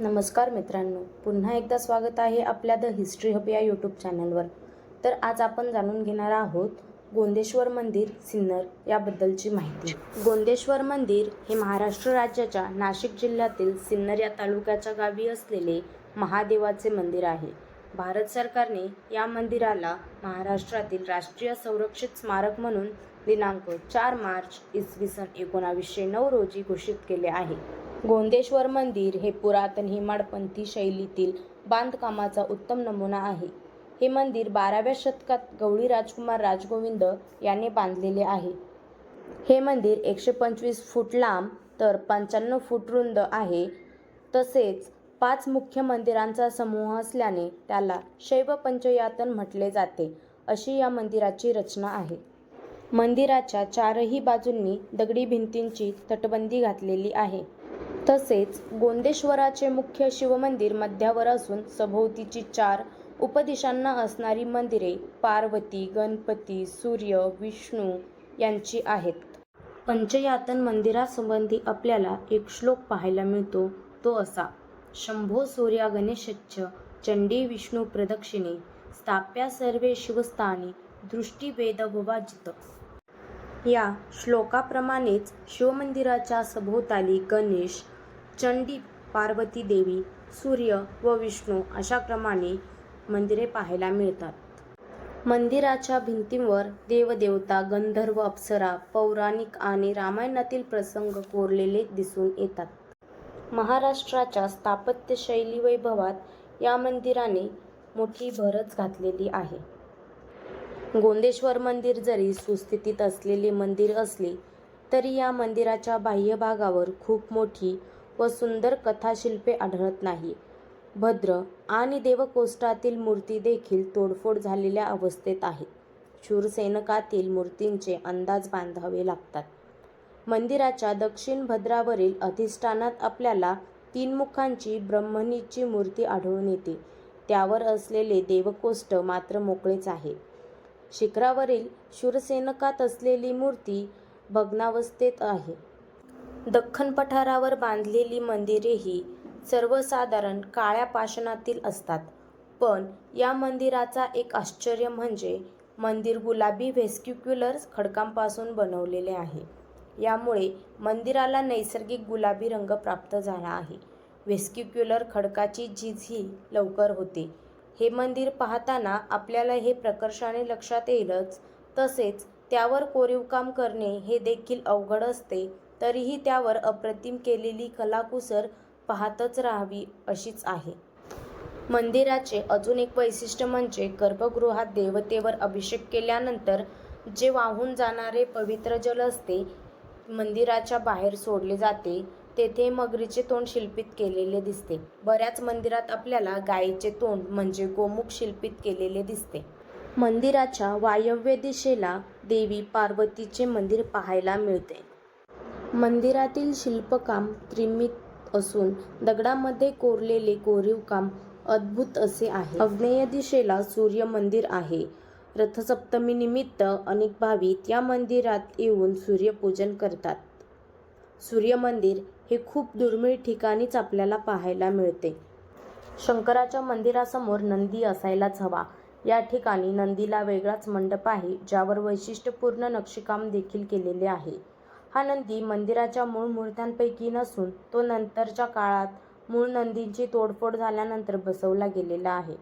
नमस्कार मित्रांनो. पुन्हा एकदा स्वागत आहे आपल्या द हिस्ट्री हब या यूट्यूब चॅनलवर तर आज आपण जाणून घेणार आहोत गोंदेश्वर मंदिर सिन्नर याबद्दलची माहिती. गोंदेश्वर मंदिर हे महाराष्ट्र राज्याच्या नाशिक जिल्ह्यातील सिन्नर या तालुक्याच्या गावी असलेले महादेवाचे मंदिर आहे. भारत सरकारने या मंदिराला महाराष्ट्रातील राष्ट्रीय संरक्षित स्मारक म्हणून दिनांक चार मार्च इसवी सन एकोणावीसशे नऊ रोजी घोषित केले आहे. गोंदेश्वर मंदिर हे पुरातन हेमाडपंथी शैलीतील बांधकामाचा उत्तम नमुना आहे. हे मंदिर बाराव्या शतकात गवळी राजकुमार राजगोविंद याने बांधलेले आहे. हे मंदिर एकशे पंचवीस फूट लांब तर पंच्याण्णव फूट रुंद आहे. तसेच पाच मुख्य मंदिरांचा समूह असल्याने त्याला शैव पंचयातन म्हटले जाते अशी या मंदिराची रचना आहे. मंदिराच्या चारही बाजूंनी दगडी भिंतींची तटबंदी घातलेली आहे. तसेच गोंदेश्वराचे मुख्य शिवमंदिर मध्यावर असून सभोवतीची चार उपदिशांना असणारी मंदिरे पार्वती गणपती सूर्य विष्णू यांची आहेत. पंचयातन मंदिरासंबंधी आपल्याला एक श्लोक पाहायला मिळतो. तो असा शंभो सूर्या गणेशच्च चंडी विष्णू प्रदक्षिणे स्थाप्या सर्वे शिवस्थानी दृष्टीभेद विभाजित या श्लोकाप्रमाणेच शिवमंदिराच्या सभोवताली गणेश चंडी पार्वती देवी सूर्य व विष्णू अशा क्रमाने मंदिरे पाहायला मिळतात. मंदिराच्या भिंतींवर देवदेवता गंधर्व अप्सरा पौराणिक आणि रामायणातील प्रसंग कोरलेले दिसून येतात. महाराष्ट्राच्या स्थापत्यशैली वैभवात या मंदिराने मोठी भरच घातलेली आहे. गोंदेश्वर मंदिर जरी सुस्थितीत असलेले मंदिर असले तरी या मंदिराच्या बाह्य भागावर खूप मोठी व सुंदर कथाशिल्पे आढळत नाही. भद्र आणि देवकोष्ठातील मूर्ती देखील तोडफोड झालेल्या अवस्थेत आहेत शूरसैनकातील मूर्तींचे अंदाज बांधावे लागतात. मंदिराच्या दक्षिण भद्रावरील अधिष्ठानात आपल्याला तीन मुखांची ब्रह्मणीची मूर्ती आढळून येते. त्यावर असलेले देवकोष्ठ मात्र मोकळेच आहे. शिखरावरील शूरसैनकात असलेली मूर्ती भग्नावस्थेत आहे. दख्खन पठारावर बांधलेली मंदिरेही सर्वसाधारण काळ्या पाषाणातील असतात. पण या मंदिराचा एक आश्चर्य म्हणजे मंदिर गुलाबी व्हेस्क्युक्युलर खडकांपासून बनवलेले आहे. यामुळे मंदिराला नैसर्गिक गुलाबी रंग प्राप्त झाला आहे. व्हेस्क्युक्युलर खडकाची झीजही लवकर होते. हे मंदिर पाहताना आपल्याला हे प्रकर्षाने लक्षात येईलच. तसेच त्यावर कोरीवकाम करणे हे देखील अवघड असते. तरीही त्यावर अप्रतिम केलेली कलाकुसर पाहतच राहावी अशीच आहे. मंदिराचे अजून एक वैशिष्ट्य म्हणजे गर्भगृहात देवतेवर अभिषेक केल्यानंतर जे वाहून जाणारे पवित्र जल असते मंदिराच्या बाहेर सोडले जाते तेथे मगरीचे तोंड शिल्पित केलेले दिसते. बऱ्याच मंदिरात आपल्याला गायीचे तोंड म्हणजे गोमुख शिल्पित केलेले दिसते. मंदिराच्या वायव्य दिशेला देवी पार्वतीचे मंदिर पाहायला मिळते. मंदिरातील शिल्पकाम त्रिमित असून दगडामध्ये कोरलेले कोरीवकाम अद्भुत असे आहे. अग्नेय दिशेला सूर्य मंदिर आहे. रथसप्तमी निमित्त अनेक भाविक या मंदिरात येऊन सूर्यपूजन करतात. सूर्य मंदिर हे खूप दुर्मिळ ठिकाणीच आपल्याला पाहायला मिळते. शंकराच्या मंदिरासमोर नंदी असायलाच हवा. या ठिकाणी नंदीला वेगळाच मंडप आहे ज्यावर वैशिष्ट्यपूर्ण नक्षीकाम देखील केलेले आहे. हा नंदी मंदिराच्या मूळ मूर्त्यांपैकी नसून तो नंतरच्या काळात मूळ नंदींची तोडफोड झाल्यानंतर बसवला गेलेला आहे.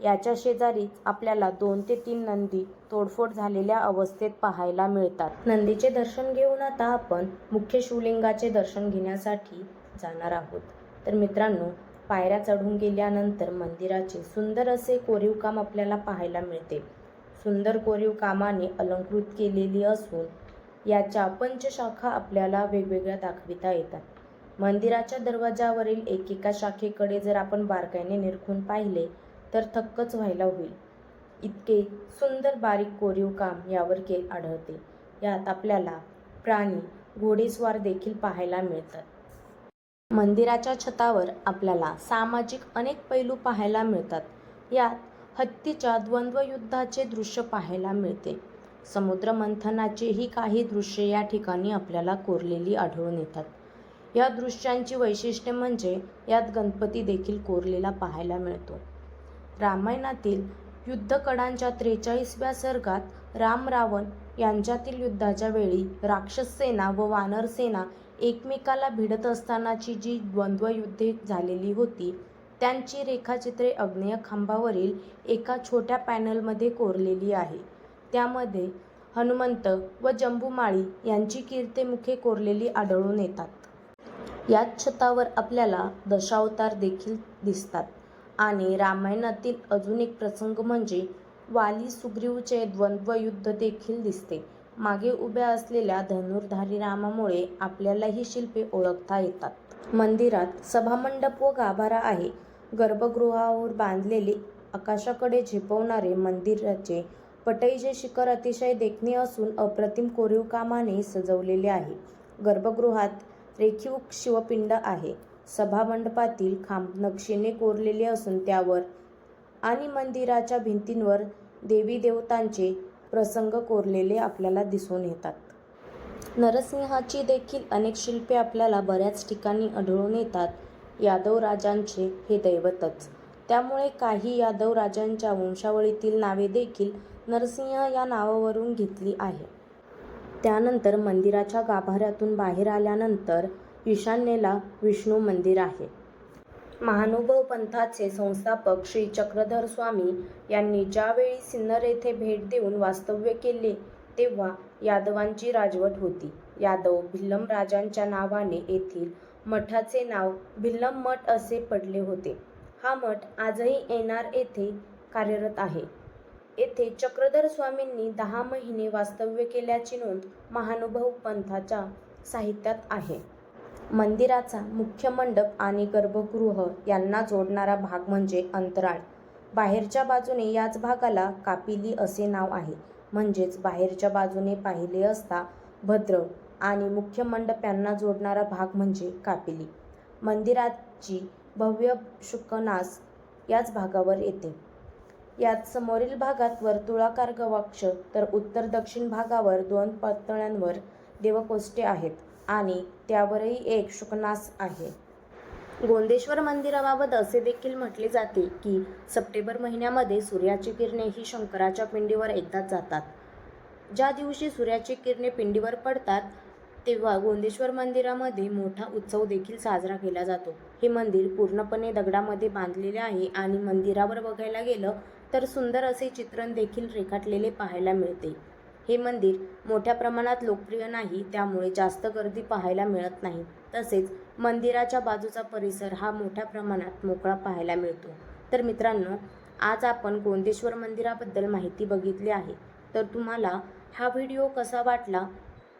याच्या शेजारीच आपल्याला दोन ते तीन नंदी तोडफोड झालेल्या अवस्थेत पाहायला मिळतात. नंदीचे दर्शन घेऊन आता आपण मुख्य शिवलिंगाचे दर्शन घेण्यासाठी जाणार आहोत. तर मित्रांनो पायऱ्या चढून गेल्यानंतर मंदिराचे सुंदर असे कोरीवकाम आपल्याला पाहायला मिळते. सुंदर कोरीव कामाने अलंकृत केलेली असून याच्या पंचशाखा आपल्याला वेगवेगळ्या दाखविता येतात. मंदिराच्या दरवाजावरील एकेका शाखेकडे जर आपण बारकाईने निरखून पाहिले तर थक्कच व्हायला होईल. इतके सुंदर बारीक कोरीव काम यावर के आढळते. यात आपल्याला प्राणी घोडेस्वार देखील पाहायला मिळतात. मंदिराच्या छतावर आपल्याला सामाजिक अनेक पैलू पाहायला मिळतात. यात हत्तीच्या द्वंद्वयुद्धाचे दृश्य पाहायला मिळते. समुद्रमंथनाचेही काही दृश्य या ठिकाणी आपल्याला कोरलेली आढळून येतात. या दृश्यांची वैशिष्ट्ये म्हणजे यात गणपती देखील कोरलेला पाहायला मिळतो. रामायणातील युद्धकडांच्या त्रेचाळीसव्या सर्गात राम रावण यांच्यातील युद्धाच्या वेळी राक्षस सेना व वानर सेना एकमेकाला भिडत असतानाची जी द्वंद्वयुद्धे झालेली होती त्यांची रेखाचित्रे अग्नेय खांबावरील एका छोट्या पॅनलमध्ये कोरलेली आहे. त्यामध्ये हनुमंत व जंबुमाळी यांची कीर्तिमुखे कोरलेली आढळून येतात. याच छतावर आपल्याला दशावतार देखील दिसतात. आणि रामायणातील अजून एक प्रसंग म्हणजे वाली सुग्रीवचे द्वंद्वयुद्ध देखील दिसते. मागे उभ्या असलेल्या धनुर्धारी रामामुळे आपल्याला ही शिल्पे ओळखता येतात. मंदिरात सभामंडप व गाभारा आहे. गर्भगृहावर बांधलेले आकाशाकडे झेपवणारे मंदिराचे पटईचे शिखर अतिशय देखणे असून अप्रतिम कोरीव कामाने सजवलेले आहे. गर्भगृहात रेखीव शिवपिंड आहे. सभामंडपातील खांब नक्षीने कोरलेले असून त्यावर आणि मंदिराच्या भिंतींवर देवी देवतांचे प्रसंग कोरलेले आपल्याला दिसून येतात. नरसिंहाची देखील अनेक शिल्पे आपल्याला बऱ्याच ठिकाणी आढळून येतात. यादव राजांचे हे दैवतच. त्यामुळे काही यादव राजांच्या वंशावळीतील नावे देखील नरसिंह या नावावरून घेतली आहे. त्यानंतर मंदिराच्या गाभाऱ्यातून बाहेर आल्यानंतर ईशान्येला विष्णू मंदिर आहे. महानुभव पंथाचे संस्थापक श्री चक्रधर स्वामी यांनी ज्यावेळी सिन्नर येथे भेट देऊन वास्तव्य केले तेव्हा यादवांची राजवट होती. यादव भिल्लम राजांच्या नावाने येथील मठाचे नाव भिल्लम मठ असे पडले होते. हा मठ आजही येणार येथे कार्यरत आहे. येथे चक्रधर स्वामींनी दहा महिने वास्तव्य केल्याची नोंद महानुभव पंथाच्या साहित्यात आहे. मंदिराचा मुख्य मंडप आणि गर्भगृह यांना जोडणारा भाग म्हणजे अंतराळ. बाहेरच्या बाजूने याच भागाला कापिली असे नाव आहे. म्हणजेच बाहेरच्या बाजूने पाहिले असता भद्र आणि मुख्य मंडप यांना जोडणारा भाग म्हणजे कापिली. मंदिराची भव्य शुकनास याच भागावर येते. यात समोरील भागात वर्तुळाकार गवाक्ष तर उत्तर दक्षिण भागावर दोन पातळ्यांवर देवकोष्ठे आहेत आणि त्यावरही एक शुकनास आहे. गोंदेश्वर मंदिराबाबत असे देखील म्हटले जाते की सप्टेंबर महिन्यामध्ये सूर्याची किरणे ही शंकराच्या पिंडीवर एकदाच जातात. ज्या दिवशी सूर्याची किरणे पिंडीवर पडतात तेव्हा गोंदेश्वर मंदिरामध्ये मोठा उत्सव देखील साजरा केला जातो. हे मंदिर पूर्णपणे दगडामध्ये बांधलेले आहे आणि मंदिरावर बघायला गेलं तर सुंदर असे चित्रण देखील रेखाटलेले पाहायला मिळते. हे मंदिर मोठ्या प्रमाणात लोकप्रिय नाही त्यामुळे जास्त गर्दी पाहायला मिळत नाही. तसेच मंदिराच्या बाजूचा परिसर हा मोठ्या प्रमाणात मोकळा पाहायला मिळतो. तर मित्रांनो आज आपण गोंदेश्वर मंदिराबद्दल माहिती बघितली आहे. तर तुम्हाला हा व्हिडिओ कसा वाटला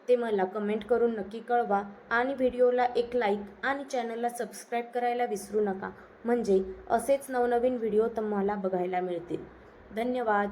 ते मला कमेंट करून नक्की कळवा आणि व्हिडिओला एक लाईक आणि चॅनलला सबस्क्राईब करायला विसरू नका. म्हणजे असेच नवनवीन व्हिडिओ तुम्हाला बघायला मिळतील. धन्यवाद.